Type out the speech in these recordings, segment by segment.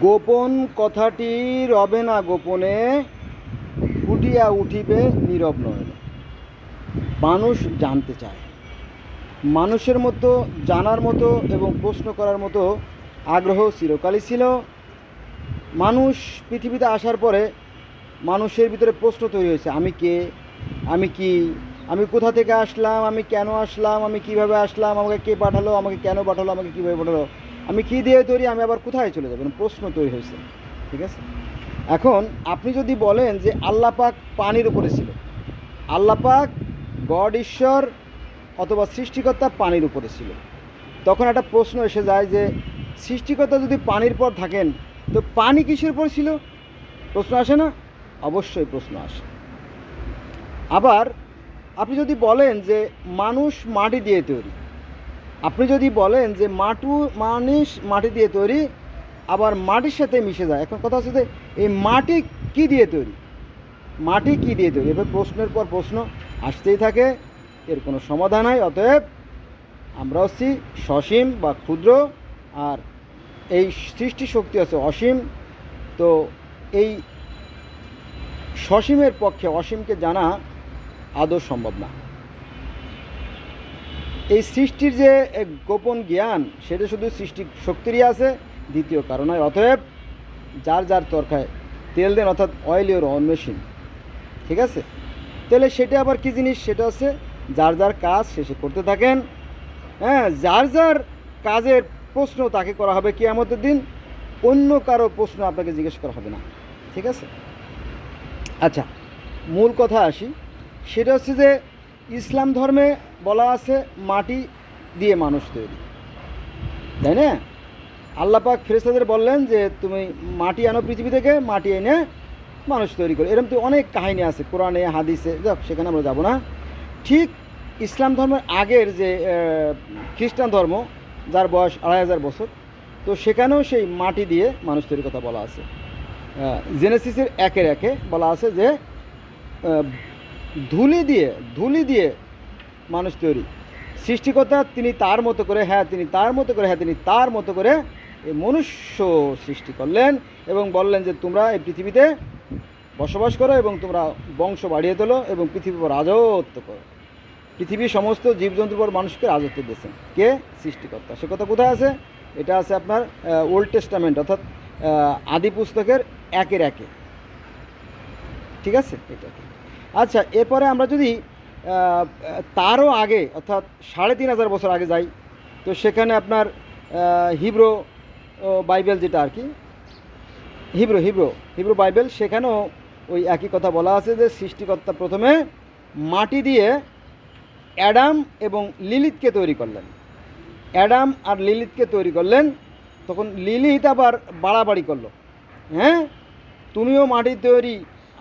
গোপন কথাটি রবে না গোপনে, ফুটিয়া উঠিবে নীরব নয়নে। মানুষ জানতে চায়। মানুষের মতো, জানার মতো এবং প্রশ্ন করার মতো আগ্রহ চিরকালই ছিল। মানুষ পৃথিবীতে আসার পরে মানুষের ভিতরে প্রশ্ন তৈরি হয়েছে, আমি কে? আমি কি? আমি কোথা থেকে আসলাম? আমি কেন আসলাম? আমি কীভাবে আসলাম? আমাকে কে পাঠালো? আমাকে কেন পাঠালো? আমাকে কীভাবে পাঠালো? আমি কী দিয়ে তৈরি, আমি আবার কোথায় চলে যাবেন প্রশ্ন তৈরি হয়েছে, ঠিক আছে? এখন আপনি যদি বলেন যে আল্লাহ পাক পানির উপরে ছিল, আল্লাহ পাক গড, ঈশ্বর অথবা সৃষ্টিকর্তা পানির উপরে ছিল, তখন একটা প্রশ্ন এসে যায় যে সৃষ্টিকর্তা যদি পানির পর থাকেন, তো পানি কিসের উপর ছিল? প্রশ্ন আসে না? অবশ্যই প্রশ্ন আসে। আবার আপনি যদি বলেন যে মানুষ মাটি দিয়ে তৈরি আপনি যদি বলেন যে মাটু মানুষ মাটি দিয়ে তৈরি, আবার মাটির সাথে মিশে যায়। এখন কথা হচ্ছে যে, এই মাটি কি দিয়ে তৈরি? মাটি কি দিয়ে তৈরি? এবার প্রশ্নের পর প্রশ্ন আসতেই থাকে, এর কোনো সমাধান হয় অতএব আমরা হচ্ছি সসীম বা ক্ষুদ্র, আর এই সৃষ্টি শক্তি আছে অসীম। তো এই সসীমের পক্ষে অসীমকে জানা আদৌ সম্ভব না। এই সৃষ্টির যে গোপন জ্ঞান, সেটা শুধু সৃষ্টি শক্তিরই আছে, দ্বিতীয় কারণ হয় অতএব যার যার তরকায় তেল দেন, অর্থাৎ অয়েল ইউর অন মেশিন ঠিক আছে? তাহলে সেটা আবার কী জিনিস? সেটা হচ্ছে যার যার কাজ শেষে করতে থাকেন। হ্যাঁ যার যার কাজের প্রশ্ন তাকে করা হবে কিয়ামতের দিন, অন্য কারও প্রশ্ন আপনাকে জিজ্ঞেস করা হবে না। ঠিক আছে? আচ্ছা মূল কথা আসি। সেটা হচ্ছে যে ইসলাম ধর্মে বলা আছে, মাটি দিয়ে মানুষ তৈরি। তাই না? আল্লাপাক ফেরেস্তাদের বললেন যে, তুমি মাটি আনো পৃথিবী থেকে, মাটি এনে মানুষ তৈরি করে। এরকম তো অনেক কাহিনী আছে, কোরআনে, হাদিসে যাক সেখানে আমরা যাব না। ঠিক ইসলাম ধর্মের আগের যে খ্রিস্টান ধর্ম, যার বয়স আড়াই হাজার বছর, তো সেখানেও সেই মাটি দিয়ে মানুষ তৈরির কথা বলা আছে। জেনেসিসের একের একে বলা আছে যে ধুলি দিয়ে ধুলি দিয়ে মানুষ তৈরি। সৃষ্টিকর্তা তিনি তার মতো করে হ্যাঁ তিনি তার মতো করে হ্যাঁ তিনি তার মতো করে এই মনুষ্য সৃষ্টি করলেন এবং বললেন যে, তোমরা এই পৃথিবীতে বসবাস করো এবং তোমরা বংশ বাড়িয়ে তোলো এবং পৃথিবীর উপর রাজত্ব করো। পৃথিবীর সমস্ত জীবজন্তুর উপর মানুষকে রাজত্ব দিয়েছেন। কে? সৃষ্টিকর্তা। সে কথা কোথায় আছে? এটা আছে আপনার ওল্ড টেস্টামেন্ট, অর্থাৎ আদি পুস্তকের একের একে। ঠিক আছে? এটা আচ্ছা এরপরে আমরা যদি তারও আগে, অর্থাৎ সাড়ে তিন হাজার বছর আগে যাই, তো সেখানে আপনার হিব্রো বাইবেল যেটা আর কি, হিব্রো হিব্রো হিব্রো বাইবেল, সেখানেও ওই একই কথা বলা আছে যে সৃষ্টিকর্তা প্রথমে মাটি দিয়ে অ্যাডাম এবং লিলিতকে তৈরি করলেন। অ্যাডাম আর লিলিতকে তৈরি করলেন, তখন লিলিত আবার বাড়াবাড়ি করল। হ্যাঁ? তুমিও মাটির তৈরি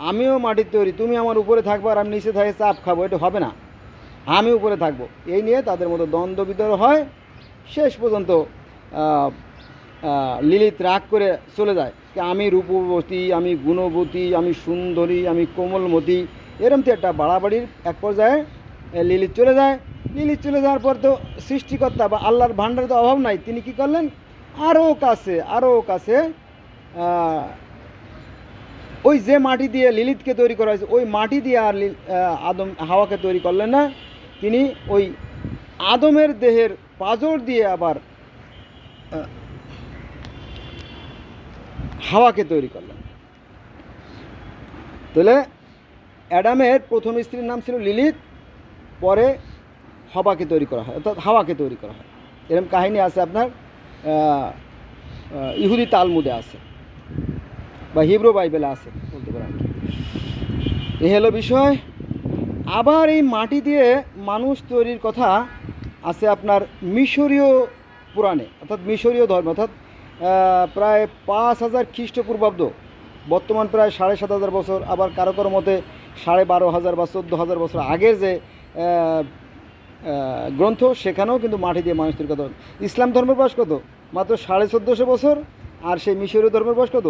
আমিও মাটির তৈরি, তুমি আমার উপরে থাকব আর আমি নিচে থাকে চাপ খাব, এটা হবে না। আমি উপরে থাকব। এই নিয়ে তাদের মতো দ্বন্দ্ব বিতর হয়। শেষ পর্যন্ত লিলিত রাগ করে চলে যায় আমি রূপবতী, আমি গুণবতী, আমি সুন্দরী, আমি কোমলমতী। এরম তো একটা বাড়াবাড়ির এক পর্যায়ে লিলিত চলে যায়। লিলিত চলে যাওয়ার পর তো সৃষ্টিকর্তা বা আল্লাহর ভাণ্ডারে তো অভাব নাই। তিনি কি করলেন? আরও কাছে আরও কাছে ওই যে মাটি দিয়ে লিলিতকে তৈরি করা হয়েছে, ওই মাটি দিয়ে আর আদম হাওয়াকে তৈরি করলেন না। তিনি ওই আদমের দেহের পাজর দিয়ে আবার হাওয়াকে তৈরি করলেন। তাহলে অ্যাডামের প্রথম স্ত্রীর নাম ছিল লিলিত, পরে হবাকে তৈরি করা হয়, অর্থাৎ হাওয়াকে তৈরি করা হয়। এরকম কাহিনী আছে আপনার ইহুদি তালমুদে আছে। বা হিব্রো বাইবেলে আছে, বলতে পারেন। এই হলো বিষয়। আবার এই মাটি দিয়ে মানুষ তৈরির কথা আছে আপনার মিশরীয় পুরাণে, অর্থাৎ মিশরীয় ধর্ম, অর্থাৎ প্রায় পাঁচ হাজার খ্রিস্টপূর্বাব্দ, বর্তমান প্রায় সাড়ে সাত হাজার বছর, আবার কারও কারও মতে সাড়ে বারো হাজার বা চোদ্দ হাজার বছর আগের যে গ্রন্থ, সেখানেও কিন্তু মাটি দিয়ে মানুষ তৈরি কথা। ইসলাম ধর্মের বয়স কত? মাত্র সাড়ে চোদ্দোশো বছর, আর সেই মিশরীয় ধর্মের বয়স কত?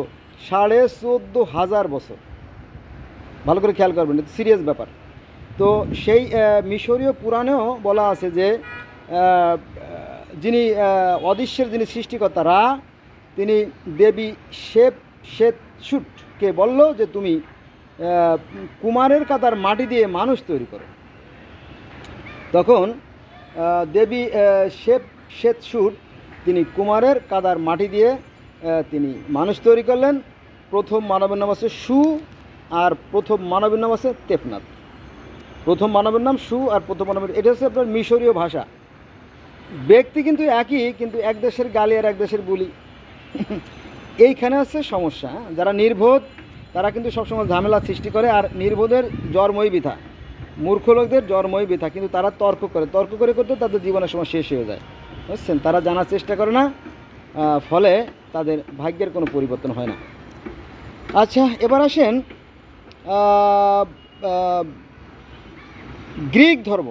সাড়ে চোদ্দ হাজার বছর। ভালো করে খেয়াল করবেন, এটা সিরিয়াস ব্যাপার। তো সেই মিশরীয় পুরাণেও বলা আছে যে যিনি অদৃশ্যের যিনি সৃষ্টিকর্তা রা তিনি দেবী শেপ শ্বেতসুটকে বলল যে তুমি কুমারের কাতার মাটি দিয়ে মানুষ তৈরি করো। তখন দেবী শেপ শ্বেতসুট তিনি কুমারের কাদার মাটি দিয়ে তিনি মানুষ তৈরি করলেন। প্রথম মানবের নাম আছে সু আর প্রথম মানবের নাম আছে তেফনাথ। প্রথম মানবের নাম সু আর প্রথম মানবের এটা হচ্ছে আপনার মিশরীয় ভাষা। ব্যক্তি কিন্তু একই, কিন্তু এক দেশের গালি আর এক দেশের বুলি। এইখানে হচ্ছে সমস্যা? যারা নির্বোধ, তারা কিন্তু সবসময় ঝামেলা সৃষ্টি করে আর নির্বোধের জন্মই বৃথা। মূর্খ লোকদের জন্মই বৃথা, কিন্তু তারা তর্ক করে। তর্ক করে করতে তাদের জীবনের সময় শেষ হয়ে যায়। বুঝছেন? তারা জানার চেষ্টা করে না। ফলে তাদের ভাগ্যের কোনো পরিবর্তন হয় না। আচ্ছা এবার আসেন গ্রিক ধর্ম।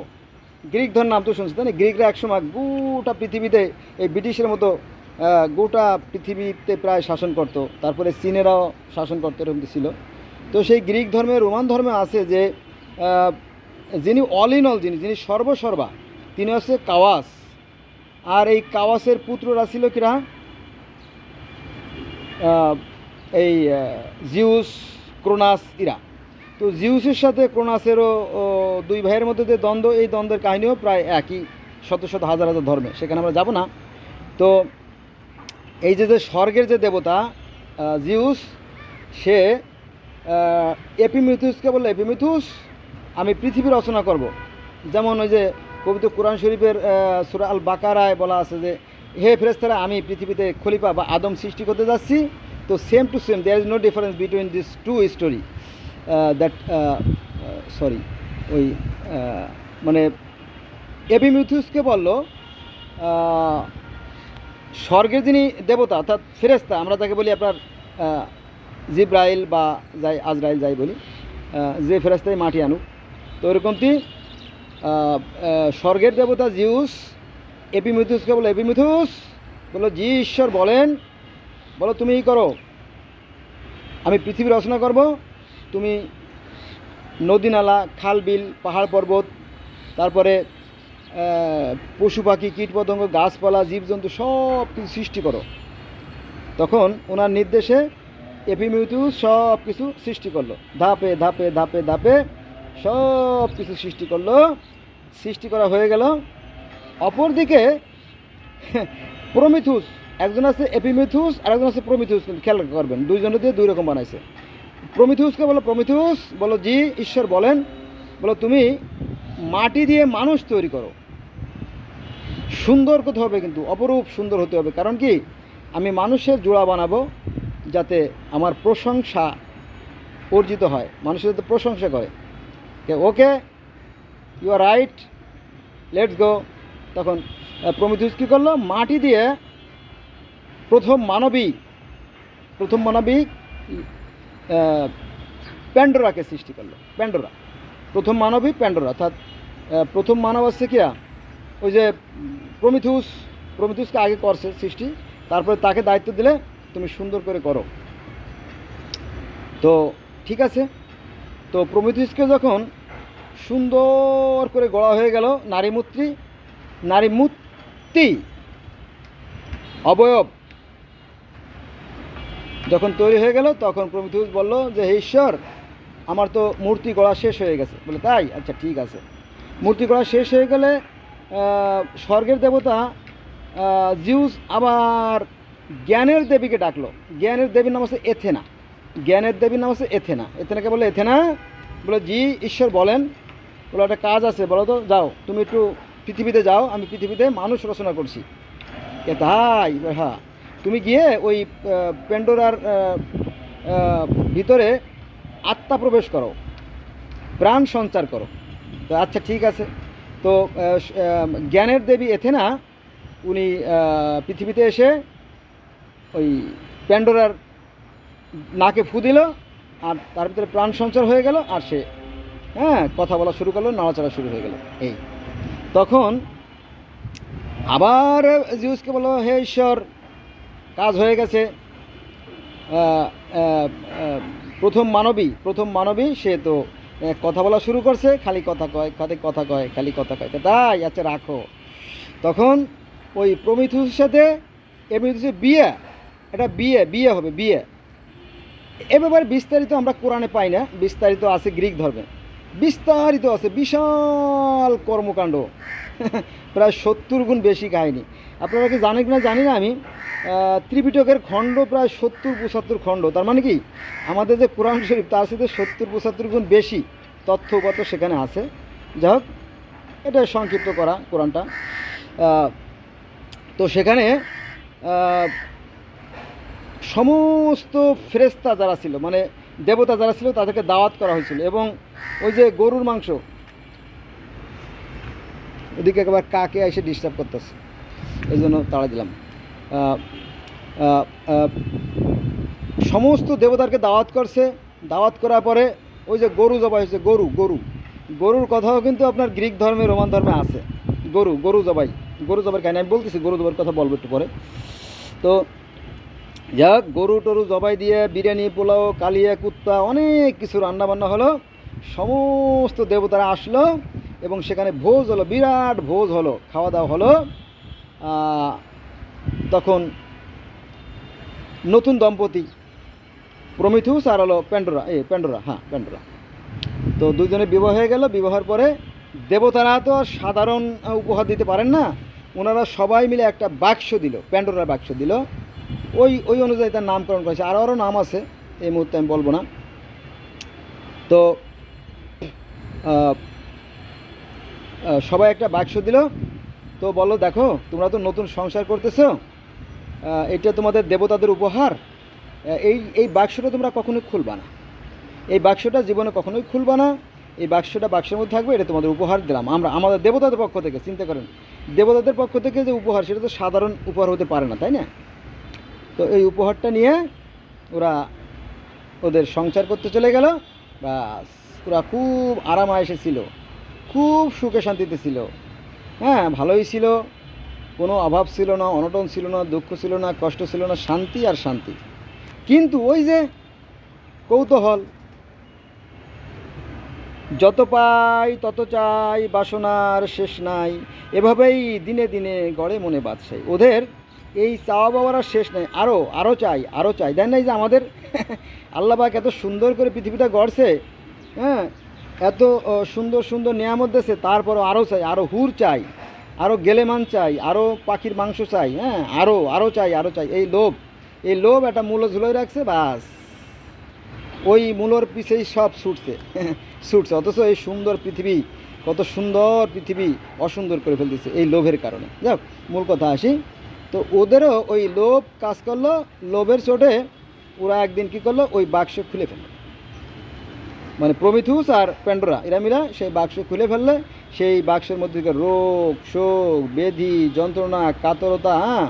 গ্রিক ধর্ম নাম তো শুনছি, তাই না? গ্রিকরা একসময় গোটা পৃথিবীতে, এই ব্রিটিশের মতো গোটা পৃথিবীতে প্রায় শাসন করতো। তারপরে চীনেরাও শাসন করতো, এরকম ছিল। তো সেই গ্রিক ধর্মে, রোমান ধর্মে আছে যে যিনি অল ইন অল যিনি যিনি সর্বসর্বা, তিনি হচ্ছে কাওয়াস। আর এই কাওয়াসের পুত্ররা ছিল কিরা? এই জিউস, ক্রোনাস, ইরা। তো জিউসের সাথে ক্রোনাসেরও দুই ভাইয়ের মধ্যে যে দ্বন্দ্ব, এই দ্বন্দ্বের কাহিনীও প্রায় একই, শত শত হাজার হাজার ধর্মে। সেখানে আমরা যাব না। তো এই যে যে স্বর্গের যে দেবতা জিউস, সে এপিমিথুসকে বলল, এপিমিথুস, আমি পৃথিবী রচনা করব। যেমন ওই যে পবিত্র কোরআন শরীফের সুরা আল বাকারায় বলা আছে যে হে ফেরেস্তারা আমি পৃথিবীতে খলিফা বা আদম সৃষ্টি করতে যাচ্ছি। তো same to same there is no difference between this two story that sorry ওই মানে মানে এপিমিথুসকে বলল স্বর্গের যিনি দেবতা, অর্থাৎ ফেরেস্তা আমরা তাকে বলি আপনার জিব্রাইল বা যাই, আজরাইল যাই বলি যে ফেরেস্তায় মাটি আনুক। তো ওরকমটি স্বর্গের দেবতা জিউস এপিমিথুসকে বলো? এপি মিথুস বলো, জি ঈশ্বর বলেন। বলো, তুমি ই করো। আমি পৃথিবী রচনা করব। তুমি নদী নালা, খাল, বিল, পাহাড় পর্বত, তারপরে পশু পাখি কীটপতঙ্গ গাছপালা, জীবজন্তু, সব কিছু সৃষ্টি করো। তখন ওনার নির্দেশে এপিমিউটুস সব কিছু সৃষ্টি করল। ধাপে ধাপে ধাপে ধাপে সব কিছু সৃষ্টি করল। সৃষ্টি করা হয়ে গেল। অপরদিকে, প্রমিথুস, একজন আছে এপিমিথুস আর একজন আছে প্রমিথুস খেয়াল করবেন, দুইজনের দিয়ে দুই রকম বানাইছে। প্রমিথুসকে বলো প্রমিথুস, বলো জি, ঈশ্বর বলেন, বলো তুমি মাটি দিয়ে মানুষ তৈরি করো। সুন্দর করতে হবে কিন্তু, অপরূপ সুন্দর হতে হবে। কারণ কি? আমি মানুষের জোড়া বানাবো যাতে আমার প্রশংসা অর্জিত হয়, মানুষের যাতে প্রশংসা করে। Okay you are right let's go তখন প্রমিথুস কী করল? মাটি দিয়ে প্রথম মানবী প্রথম মানবী আহ, প্যান্ডোরাকে সৃষ্টি করল প্যান্ডোরা। প্রথম মানবী প্যান্ডোরা অর্থাৎ প্রথম মানব হচ্ছে কিরা ওই যে প্রমিথুস প্রমিথুসকে আগে করছে সৃষ্টি তারপরে তাকে দায়িত্ব দিলে তুমি সুন্দর করে করো। তো ঠিক আছে। তো প্রমিথুসকে যখন সুন্দর করে গড়া হয়ে গেল নারী মূর্তি নারী মূর্তি অবয়ব। যখন তৈরি হয়ে গেল, তখন প্রমিথুস বলল যে, হে ঈশ্বর, আমার তো মূর্তি গড়া শেষ হয়ে গেছে। বলে, তাই? আচ্ছা ঠিক আছে। মূর্তি গড়া শেষ হয়ে গেলে স্বর্গের দেবতা জিউস আবার জ্ঞানের দেবীকে ডাকলো। জ্ঞানের দেবীর নাম হচ্ছে এথেনা। জ্ঞানের দেবীর নাম হচ্ছে এথেনা। এথেনাকে বলে এথেনা? বলে, জি, ঈশ্বর বলেন। বলে, একটা কাজ আছে, বলো তো, যাও। তুমি একটু পৃথিবীতে যাও, আমি পৃথিবীতে মানুষ রচনা করছি। তাই? হ্যাঁ তুমি গিয়ে ওই পেন্ডোরার ভিতরে আত্মা প্রবেশ করো, প্রাণ সঞ্চার করো। তো আচ্ছা ঠিক আছে। তো জ্ঞানের দেবী এথেনা, উনি পৃথিবীতে এসে ওই প্যান্ডোরার নাকে ফু দিল, আর তার ভিতরে প্রাণ সঞ্চার হয়ে গেল, আর সে হ্যাঁ কথা বলা শুরু করল, নাড়াচাড়া শুরু হয়ে গেল। এই। তখন আবার জিউসকে বলল, হে ঈশ্বর, কাজ হয়ে গেছে। প্রথম মানবী প্রথম মানবী, সে তো কথা বলা শুরু করছে, খালি কথা কয়, খালি কথা কয়, খালি কথা কয়। তাই আচ্ছা রাখো। তখন ওই প্রমিথুসের সাথে এমিথুসের বিয়ে, এটা বিয়ে বিয়ে হবে, বিয়ে। এ ব্যাপারে বিস্তারিত আমরা কোরআনে পাই না, বিস্তারিত আছে গ্রিক ধর্মে। বিস্তারিত আছে, বিশাল কর্মকাণ্ড। প্রায় সত্তর গুণ বেশি কাহিনী। আপনারা কি জানেন কিনা জানি না আমি। ত্রিপিটকের খণ্ড প্রায় সত্তর পঁচাত্তর খণ্ড। তার মানে কি? আমাদের যে কোরআন শরীফ, তার সাথে সত্তর পঁচাত্তর গুণ বেশি তথ্য উপাত্ত সেখানে আছে। যাই হোক, এটা সংক্ষিপ্ত করা কোরআনটা। তো সেখানে সমস্ত ফেরেস্তা যারা ছিল মানে দেবতা যারা ছিল তাদেরকে দাওয়াত করা হয়েছিল। এবং ওই যে গরুর মাংস ওদিকে একবার কাকে এসে ডিস্টার্ব করতেছে। এই জন্য তাড়া দিলাম। সমস্ত দেবতারকে দাওয়াত করছে। দাওয়াত করার পরে ওই যে গরু জবাই হয়েছে, গরু গরু। গরুর কথাও কিন্তু আপনার গ্রিক ধর্মে, রোমান ধর্মে আছে। গরু গরু জবাই। গরু জবাই কাহিনী আমি বলতেছি গরু জবাইয়ের কথা বলব একটু পরে। তো যাক, গরু টরু জবাই দিয়ে বিরিয়ানি, পোলাও, কালিয়া, কুত্তা, অনেক কিছু রান্না বান্না হলো। সমস্ত দেবতারা আসলো এবং সেখানে ভোজ হলো, বিরাট ভোজ হলো, খাওয়া দাওয়া হলো। তখন নতুন দম্পতি প্রমিথুস আর হলো প্যান্ডোরা, এ, প্যান্ডোরা হ্যাঁ প্যান্ডোরা। তো দুজনে বিবাহ হয়ে গেল, বিবাহের পরে দেবতারা তো আর সাধারণ উপহার দিতে পারেন না, ওনারা সবাই মিলে একটা বাক্স দিল, প্যান্ডোরার বাক্স দিল। ওই ওই অনুযায়ী তার নামকরণ করেছে। আরও আরও নাম আছে, এই মুহূর্তে আমি বলব না। তো সবাই একটা বাক্স দিল। তো বলো দেখো, তোমরা তো নতুন সংসার করতেছো এটা তোমাদের দেবতাদের উপহার। এই এই বাক্সটা তোমরা কখনোই খুলবা না। এই বাক্সটা জীবনে কখনোই খুলবা না। এই বাক্সটা বাক্সের মধ্যে থাকবে, এটা তোমাদের উপহার দিলাম। আমরা, আমাদের দেবতাদের পক্ষ থেকে, চিন্তা করেন, দেবতাদের পক্ষ থেকে যে উপহার, সেটা তো সাধারণ উপহার হতে পারে না, তাই না? তো এই উপহারটা নিয়ে ওরা ওদের সংসার করতে চলে গেল। বাস ওরা খুব আরাম আয়েসে ছিল। খুব সুখে শান্তিতে ছিল। হ্যাঁ ভালোই ছিল। কোনো অভাব ছিল না, অনটন ছিল না, দুঃখ ছিল না, কষ্ট ছিল না, শান্তি আর শান্তি। কিন্তু ওই যে কৌতূহল, যত পাই তত চাই, বাসনার শেষ নাই, এভাবেই দিনে দিনে গড়ে মনে বাদশাই ওদের এই চাওয়া পাওয়ার আর শেষ নেই আরও আরও চাই আরও চাই। দেন নাই যে আমাদের আল্লাহবাক এত সুন্দর করে পৃথিবীটা গড়ছে হ্যাঁ? এত সুন্দর সুন্দর নিয়ামত দিয়েছে, তারপরও আরও চাই আরও হুর চাই আরও গেলেমান চাই আরও পাখির মাংস চাই হ্যাঁ? আরও আরও চাই আরও চাই। এই লোভ এই লোভ একটা মূল্য ঝুলোয় রাখছে, বাস। ওই মূলর পিছেই সব ছুটছে ছুটছে। অথচ এই সুন্দর পৃথিবী, কত সুন্দর পৃথিবী অসুন্দর করে ফেলতেছে এই লোভের কারণে। যাক, মূল কথা আসি। তো ওদেরও ওই লোভ কাজ করল, লোভের চোটে ওরা একদিন কি করল, ওই বাক্স খুলে ফেলল। মানে প্রমিথুস আর প্যান্ডোরা এরা মিলা সেই বাক্স খুলে ফেললে, সেই বাক্সের মধ্যে রোগ, শোক, বেধি, যন্ত্রণা, কাতরতা হ্যাঁ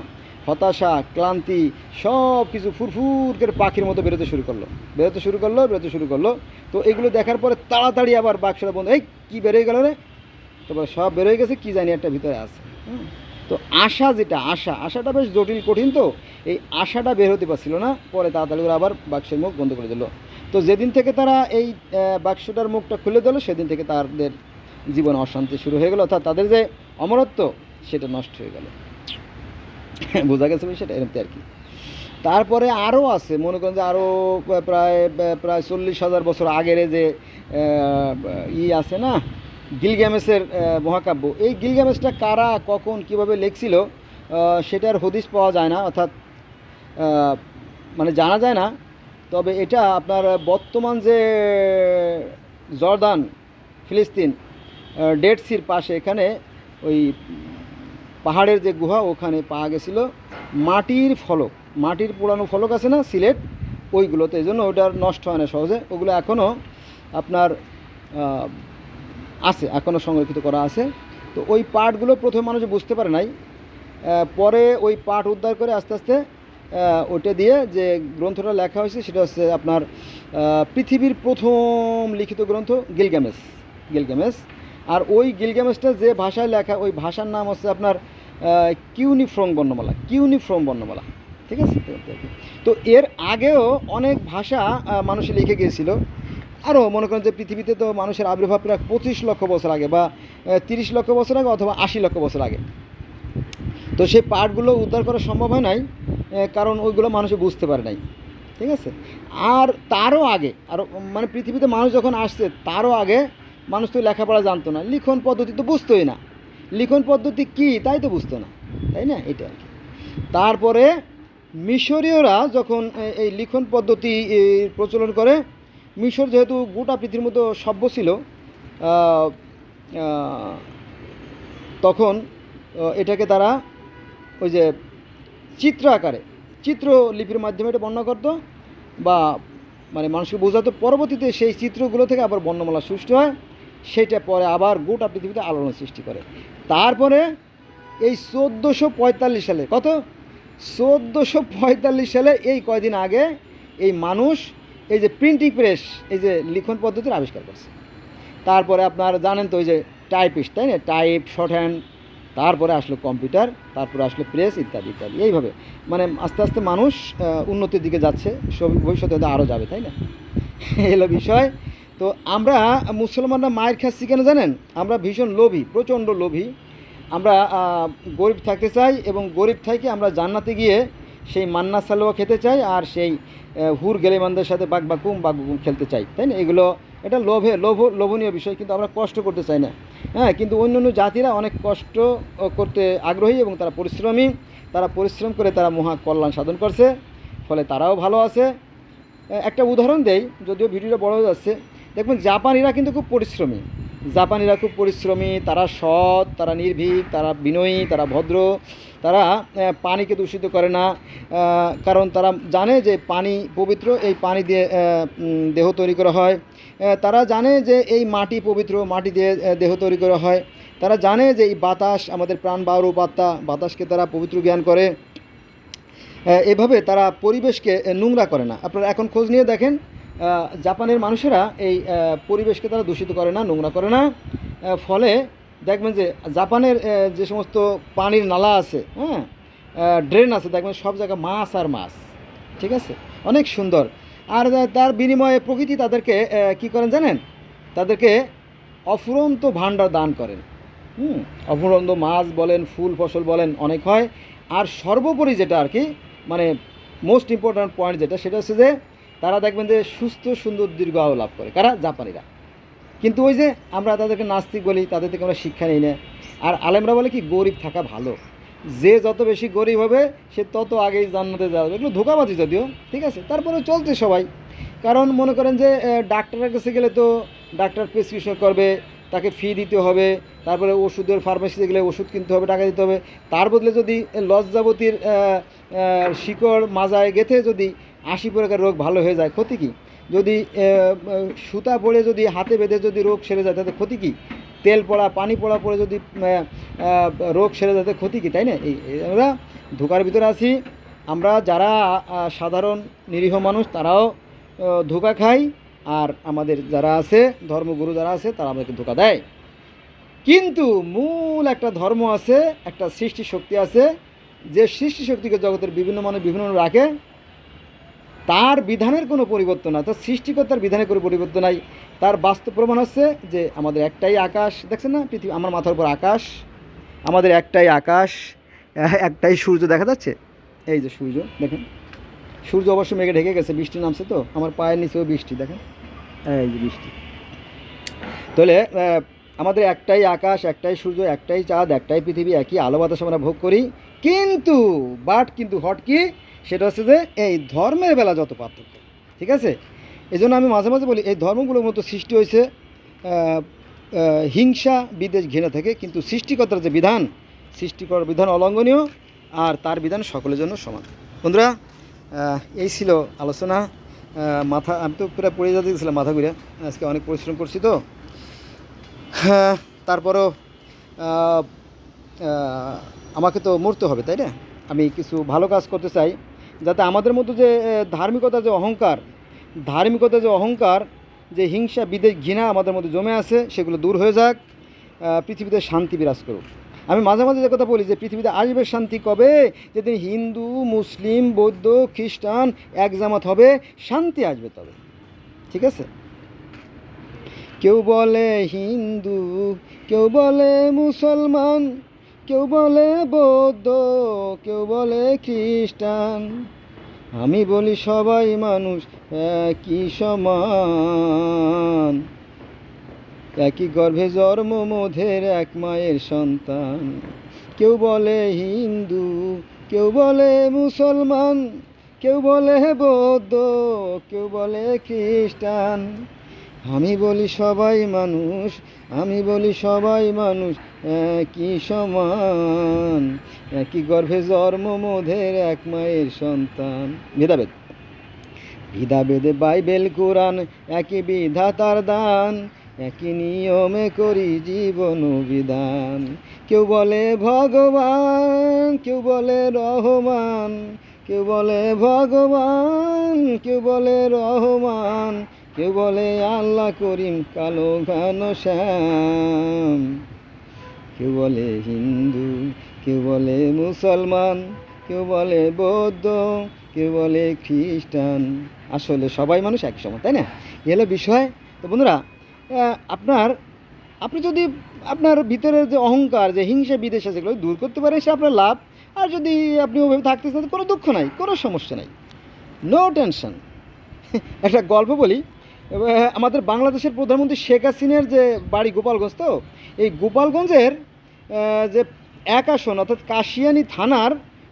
হতাশা, ক্লান্তি, সব কিছু ফুরফুর করে পাখির মতো বেরোতে শুরু করল। বেরোতে শুরু করল, বেরোতে শুরু করল। তো এগুলো দেখার পরে তাড়াতাড়ি আবার বাক্সটা বন্ধ। এই কী বেরোয় গেল রে? তারপর সব বেরোয় গেছে, কী জানি একটা ভিতরে আছে। তো আশা যেটা, আশা, আশাটা বেশ জটিল, কঠিন তো। এই আশাটা বের হতে পারছিল না, পরে তাড়াতাড়ি ওরা আবার বাক্সের মুখ বন্ধ করে দিল। তো যেদিন থেকে তারা এই বাক্সটার মুখটা খুলে দিল, সেদিন থেকে তাদের জীবন অশান্তি শুরু হয়ে গেল। অর্থাৎ তাদের যে অমরত্ব, সেটা নষ্ট হয়ে গেল। বোঝা গেছে সেটা এরকম আর কি। তারপরে আরও আছে, মনে করেন যে আরও প্রায় প্রায় চল্লিশ হাজার বছর আগের যে ই আছে না গিলগ্যামেসের মহাকাব্য। এই গিলগ্যামেসটা কারা, কখন, কীভাবে লেখছিল সেটার হদিস পাওয়া যায় না, অর্থাৎ মানে জানা যায় না। তবে এটা আপনার বর্তমান যে জর্দান, ফিলিস্তিন ডেড সির পাশে এখানে ওই পাহাড়ের যে গুহা, ওখানে পাওয়া গেছিল মাটির ফলক। মাটির পুরানো ফলক আছে না, সিলেট, ওইগুলোতে। এই জন্য ওটা আর নষ্ট হয় না সহজে। ওগুলো এখনও আপনার আছে এখনও সংরক্ষিত করা আছে। তো ওই পাঠগুলো প্রথমে মানুষ বুঝতে পারে নাই। পরে ওই পাঠ উদ্ধার করে আস্তে আস্তে ওটা দিয়ে যে গ্রন্থটা লেখা হয়েছে, সেটা হচ্ছে আপনার পৃথিবীর প্রথম লিখিত গ্রন্থ গিলগামেস গিলগামেস। আর ওই গিলগামেসটা যে ভাষায় লেখা, ওই ভাষার নাম হচ্ছে আপনার কিউনিফ্রম বর্ণমালা কিউনিফ্রম বর্ণমালা। ঠিক আছে? তো এর আগেও অনেক ভাষা মানুষে লিখে গিয়েছিল। আরও মনে করেন যে পৃথিবীতে তো মানুষের আবির্ভাব প্রায় পঁচিশ লক্ষ বছর আগে বা তিরিশ লক্ষ বছর আগে অথবা আশি লক্ষ বছর আগে। তো সেই পার্টগুলো উদ্ধার করা সম্ভব হয় নাই কারণ ওইগুলো মানুষে বুঝতে পারে নাই। ঠিক আছে? আর তারও আগে, আর মানে পৃথিবীতে মানুষ যখন আসছে, তারও আগে মানুষ তো লেখাপড়া জানতো না। লিখন পদ্ধতি তো বুঝতোই না। লিখন পদ্ধতি কি, তাই তো বুঝতো না। তাই না? এটা আর কি। তারপরে মিশরীয়রা যখন এই লিখন পদ্ধতি প্রচলন করে মিশর যেহেতু গোটা পৃথিবীর মতো সভ্য ছিল তখন এটাকে তারা ওই যে চিত্র আকারে, চিত্র লিপির মাধ্যমে এটা বর্ণনা করতো বা মানে মানুষকে বোঝাতো। পরবর্তীতে সেই চিত্রগুলো থেকে আবার বর্ণমালা সৃষ্টি হয়, সেটা পরে আবার গোটা পৃথিবীতে আলোড়ন সৃষ্টি করে। তারপরে এই চোদ্দোশো পঁয়তাল্লিশ সালে, কত? চোদ্দোশো পঁয়তাল্লিশ সালে এই কয়দিন আগে এই মানুষ এই যে প্রিন্টিং প্রেস এই যে লিখন পদ্ধতির আবিষ্কার করছে। তারপরে আপনার জানেন তো ওই যে টাইপিস্ট তাই না? টাইপ শর্ট হ্যান্ড তারপরে আসলো কম্পিউটার তারপরে আসলো প্রেস ইত্যাদি ইত্যাদি। এইভাবে। মানে আস্তে আস্তে মানুষ উন্নতির দিকে যাচ্ছে ভবিষ্যতে হয়তো আরও যাবে, তাই না? এই হলো বিষয়। তো আমরা মুসলমানরা মায়ের খাচ্ছি কেন জানেন? আমরা ভীষণ লোভী, প্রচণ্ড লোভী। আমরা গরিব থাকতে চাই এবং গরিব থেকে আমরা জান্নাতে গিয়ে সেই মান্না সালোয়া খেতে চাই আর সেই হুর গেলেমানদের সাথে বাঘ বাকুম বাকুম খেলতে চাই তাই না? এগুলো এটা লোভে, লোভ, লোভনীয় বিষয়, কিন্তু আমরা কষ্ট করতে চাই না। হ্যাঁ কিন্তু অন্য অন্য জাতিরা অনেক কষ্ট করতে আগ্রহী এবং তারা পরিশ্রমী। তারা পরিশ্রম করে তারা মহা কল্যাণ সাধন করছে, ফলে তারাও ভালো আছে। একটা উদাহরণ দেই, যদিও ভিডিওটা বড় হয়ে যাচ্ছে। দেখবেন জাপানিরা কিন্তু খুব পরিশ্রমী। জাপানিরা খুব পরিশ্রমী, তারা সৎ, তারা নির্ভীক, তারা বিনয়ী, তারা ভদ্র, তারা পানিকে দূষিত করে না কারণ তারা জানে যে পানি পবিত্র, এই পানি দিয়ে দেহ তৈরি করা হয়। তারা জানে যে এই মাটি পবিত্র, মাটি দিয়ে দেহ তৈরি করা হয়। তারা জানে যে এই বাতাস আমাদের প্রাণ বায়ু পাত্তা বাতাসকে তারা পবিত্র জ্ঞান করে। এভাবে তারা পরিবেশকে নোংরা করে না। আপনারা এখন খোঁজ নিয়ে দেখেন জাপানের মানুষেরা এই পরিবেশকে তারা দূষিত করে না, নোংরা করে না। ফলে দেখবেন যে জাপানের যে সমস্ত পানির নালা আছে হ্যাঁ ড্রেন আছে, দেখবেন সব জায়গায় মাছ আর মাছ, ঠিক আছে? অনেক সুন্দর। আর তার বিনিময়ে প্রকৃতি তাদেরকে কি করেন জানেন? তাদেরকে অফুরন্ত ভাণ্ডার দান করেন। হুম, অফুরন্ত মাছ বলেন, ফুল, ফসল বলেন, অনেক হয়। আর সর্বোপরি যেটা আর কি মানে মোস্ট ইম্পর্ট্যান্ট পয়েন্ট যেটা, সেটা হচ্ছে যে তারা দেখবেন যে সুস্থ, সুন্দর দীর্ঘ আয়ু লাভ করে, কারা? জাপানিরা। কিন্তু ওই যে আমরা তাদেরকে নাস্তিক বলি, তাদের থেকে আমরা শিক্ষা নিই না। আর আলেমরা বলে কি, গরিব থাকা ভালো। যে যত বেশি গরিব হবে, সে তত আগেই জান্নাতে যাবে। এগুলো ধোকাবাজি যদিও, ঠিক আছে? তারপরে চলছে সবাই। কারণ মনে করেন যে ডাক্তারের কাছে গেলে তো ডাক্তার প্রেসক্রিপশন করবে, তাকে ফি দিতে হবে, তারপরে ওষুধের ফার্মেসিতে গেলে ওষুধ কিনতে হবে, টাকা দিতে হবে। তার বদলে যদি লজ্জাবতীর শিকড় মাজায় গেথে যদি আশি প্রকার রোগ ভালো হয়ে যায়, ক্ষতি কী? যদি সুতা পড়ে যদি, হাতে বেঁধে যদি রোগ সেরে যায়, তাতে ক্ষতি কী? তেল পড়া, পানি পড়া পড়ে যদি রোগ সেরে যায়, তাতে ক্ষতি কী, তাই না? এই আমরা ধোকার ভিতরে আছি, আমরা যারা সাধারণ নিরীহ মানুষ, তারাও ধোকা খাই, আর আমাদের যারা আছে, ধর্মগুরু যারা আছে, তারা আমাদেরকে ধোকা দেয়। কিন্তু মূল একটা ধর্ম আছে, একটা সৃষ্টি শক্তি আছে, যে সৃষ্টি শক্তিকে জগতের বিভিন্ন মানুষ বিভিন্ন রাখে তার বিধানের কোনো পরিবর্তন নাই তার সৃষ্টিকর্তার বিধানের কোনো পরিবর্তন নাই। তার বাস্তব প্রমাণ হচ্ছে যে আমাদের একটাই আকাশ, দেখছেন না? পৃথিবী, আমার মাথার উপর আকাশ, আমাদের একটাই আকাশ, একটাই সূর্য দেখা যাচ্ছে? এই যে সূর্য, দেখেন। সূর্য অবশ্য মেঘে ঢেকে গেছে, বৃষ্টি নামছে তো, আমার পায়ের নিচেও বৃষ্টি, দেখেন। এই যে বৃষ্টি। তাহলে আমাদের একটাই আকাশ, একটাই সূর্য, একটাই চাঁদ, একটাই পৃথিবী, একই আলো বাতাস আমরা ভোগ করি। কিন্তু বাট কিন্তু হট কি? সেটা হচ্ছে যে এই ধর্মের বেলা যত পার্থক্য, ঠিক আছে? এই জন্য আমি মাঝে মাঝে বলি, এই ধর্মগুলোর মতো সৃষ্টি হয়েছে হিংসা বিদেশ ঘৃণা থেকে, কিন্তু সৃষ্টিকর্তার যে বিধান, সৃষ্টিকর বিধান অলঙ্ঘনীয় আর তার বিধান সকলের জন্য সমান। বন্ধুরা এই ছিল আলোচনা। মাথা, আমি তো পুরো পড়ে যেতে গেছিলাম মাথা ঘুরে, আজকে অনেক পরিশ্রম করছি তো। হ্যাঁ তারপরও আমাকে তো মরতে হবে, তাই না? আমি কিছু ভালো কাজ করতে চাই। যাতে আমাদের মধ্যে যে ধার্মিকতা যে অহংকার, ধার্মিকতা যে অহংকার, যে হিংসা, বিদেশ ঘৃণা আমাদের মধ্যে জমে আছে, সেগুলো দূর হয়ে যাক পৃথিবীতে শান্তি বিরাজ করুক। আমি মাঝে মাঝে যে কথা বলি যে, পৃথিবীতে আসবে শান্তি কবে? যেদিন হিন্দু, মুসলিম, বৌদ্ধ, খ্রিস্টান এক জামাত হবে, শান্তি আসবে তবে। ঠিক আছে? কেউ বলে হিন্দু, কেউ বলে মুসলমান কেউ বলে বৌদ্ধ, কেউ বলে খ্রিস্টান। আমি বলি সবাই মানুষ একই সমান। একই গর্ভে জন্ম মোধের এক মায়ের সন্তান। কেউ বলে হিন্দু, কেউ বলে মুসলমান, কেউ বলে বৌদ্ধ, কেউ বলে খ্রিস্টান। আমি বলি সবাই মানুষ, আমি বলি সবাই মানুষ, একই সমান। একই গর্ভে জন্ম মোধের এক মায়ের সন্তান। ভেদাভেদ। ভেদাভেদে বাইবেল, কোরআন, একই বিধাতার দান। একই নিয়মে করি জীবন বিধান। কেউ বলে ভগবান, কেউ বলে রহমান। কেউ বলে ভগবান, কেউ বলে রহমান। কেউ বলে, আল্লাহ করিম কালো ঘন শ্যাম। কেউ বলে, হিন্দু। কেউ বলে, মুসলমান। কেউ বলে, বৌদ্ধ। কেউ বলে, খ্রিস্টান। আসলে সবাই মানুষ এক সময়, তাই না? এ হলো বিষয়। তো বন্ধুরা আপনার, আপনি যদি আপনার ভিতরে যে অহংকার, যে হিংসা বিদেশে সেগুলো দূর করতে পারেন, সে আপনার লাভ। আর যদি আপনি ওভাবে থাকতে চান কোনো দুঃখ নাই, কোনো সমস্যা নাই। নো টেনশন একটা গল্প বলি। আমাদের বাংলাদেশের প্রধানমন্ত্রী শেখ হাসিনার যে বাড়ি গোপালগঞ্জ তো, এই গোপালগঞ্জের যে এক আসন, অর্থাৎ কাশিয়ানি থানার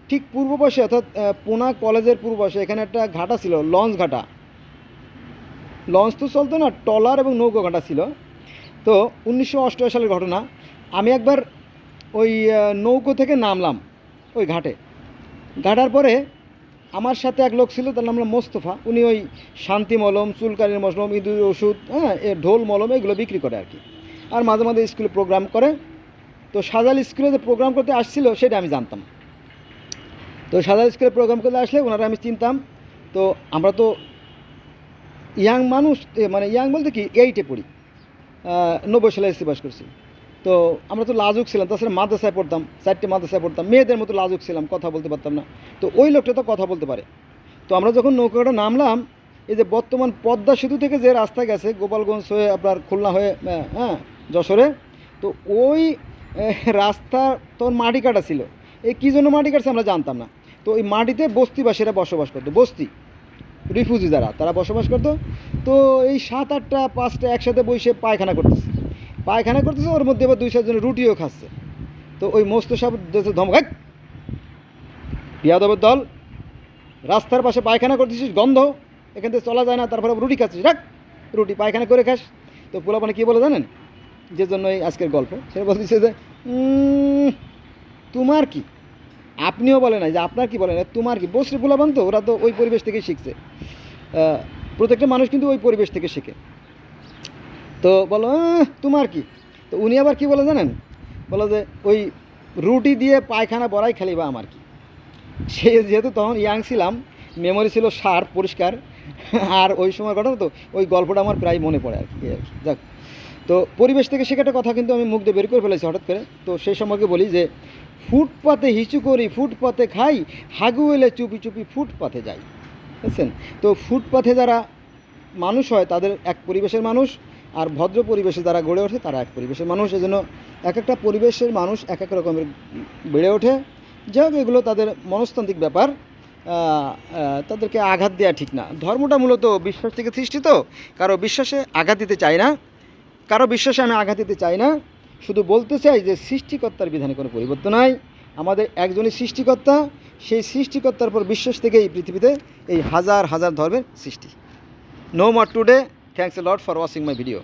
ঠিক পূর্ব পাশে, অর্থাৎ পোনা কলেজের পূর্ব পাশে, এখানে একটা ঘাটা ছিল, লঞ্চ ঘাটা। লঞ্চ তো চলতো না টলার এবং নৌকো ঘাটা ছিল। তো উনিশশো অষ্টআশি সালের ঘটনা, আমি একবার ওই নৌকো থেকে নামলাম ওই ঘাটে। ঘাটার পরে আমার সাথে এক লোক ছিল, তার নাম হলো মোস্তফা। উনি ওই শান্তি মলম, চুলকানির মলম ইঁদুর ওষুধ হ্যাঁ ঢোল মলম, এগুলো বিক্রি করে আর কি। আর মাঝে মাঝে স্কুলে প্রোগ্রাম করে। তো সাজাল স্কুলে যে প্রোগ্রাম করতে আসছিল, সেটা আমি জানতাম। তো সাজাল স্কুলে প্রোগ্রাম করতে আসলে ওনারা আমি চিনতাম। তো আমরা তো ইয়াং মানুষ মানে ইয়াং বলতে কি এইটে পড়ি। নব্বই সালে এসে পাস করছি। তো আমরা তো লাজুক ছিলাম, তাছাড়া মাদ্রাসায় পড়তাম, চারটে মাদ্রাসায় পড়তাম, মেয়েদের মতো লাজুক ছিলাম, কথা বলতে পারতাম না। তো ওই লোকটা তো কথা বলতে পারে। তো আমরা যখন নৌকাটা নামলাম, এই যে বর্তমান পদ্মা সেতু থেকে যে রাস্তা গেছে, গোপালগঞ্জ হয়ে আপনার খুলনা হয়ে হ্যাঁ যশোরে, তো ওই রাস্তা তখন মাটি কাটা ছিল। এই কী জন্য মাটি কাটছে আমরা জানতাম না। তো ওই মাটিতে বস্তিবাসীরা বসবাস করতো, বস্তি, রিফিউজি যারা, তারা বসবাস করতো। তো এই সাত আটটা, পাঁচটা একসাথে বসে পায়খানা করতেছে। পায়খানা করতেছে, ওর মধ্যে আবার দুই চারজন রুটিও খাচ্ছে। তো ওই মস্ত সাহেব ধমকাক পিয়াদবের দল, রাস্তার পাশে পায়খানা করতেছিস, গন্ধ, এখান থেকে চলা যায় না, তারপরে রুটি খাচ্ছিস, রাখ! রুটি পায়খানা করে খাস। তো পোলাপানে কী বলে জানেন? যে জন্য এই আজকের গল্প। সেটা বলতেছে যে তোমার কি? আপনিও বলেন না যে আপনার কি বলেন? তোমার কি? বসরে পোলাপান তো, ওরা তো ওই পরিবেশ থেকেই শিখছে। প্রত্যেকটা মানুষ কিন্তু ওই পরিবেশ থেকে শেখে। তো বলো তোমার কি? তো উনি আবার কি বলে জানেন? বলো যে, ওই রুটি দিয়ে পায়খানা বড়াই খেলিবা আমার কি? সে যেহেতু তখন ইয়াং ছিলাম মেমোরি ছিল শার্প পরিষ্কার, আর ওই সময় ঘটনা তো, ওই গল্পটা আমার প্রায় মনে পড়ে আর কি আর কি, যাক। তো পরিবেশ থেকে শেখাটা কথা কিন্তু আমি মুখ দিয়ে বের করে ফেলেছি হঠাৎ করে। তো সেই সময়কে বলি যে, ফুটপাতে হিচু করি, ফুটপাতে খাই, হাগু এলে চুপি চুপি ফুটপাতে যাই। বুঝছেন? তো ফুটপাথে যারা মানুষ হয়, তাদের এক পরিবেশের মানুষ আর ভদ্র পরিবেশে যারা গড়ে ওঠে, তারা এক পরিবেশের মানুষ। এজন্য এক একটা পরিবেশের মানুষ এক এক রকমের বেড়ে ওঠে। যাই হোক, এগুলো তাদের মনস্তান্ত্রিক ব্যাপার। তাদেরকে আঘাত দেওয়া ঠিক না। ধর্মটা মূলত বিশ্বাস থেকে সৃষ্টি তো কারও বিশ্বাসে আঘাত দিতে চাই না। কারও বিশ্বাসে আমি আঘাত দিতে চাই না। শুধু বলতে চাই যে সৃষ্টিকর্তার বিধানে কোনো পরিবর্তন নাই। আমাদের একজনই সৃষ্টিকর্তা। সেই সৃষ্টিকর্তার পর বিশ্বাস থেকে এই পৃথিবীতে এই হাজার হাজার ধর্মের সৃষ্টি। No more today Thanks a lot for watching my video.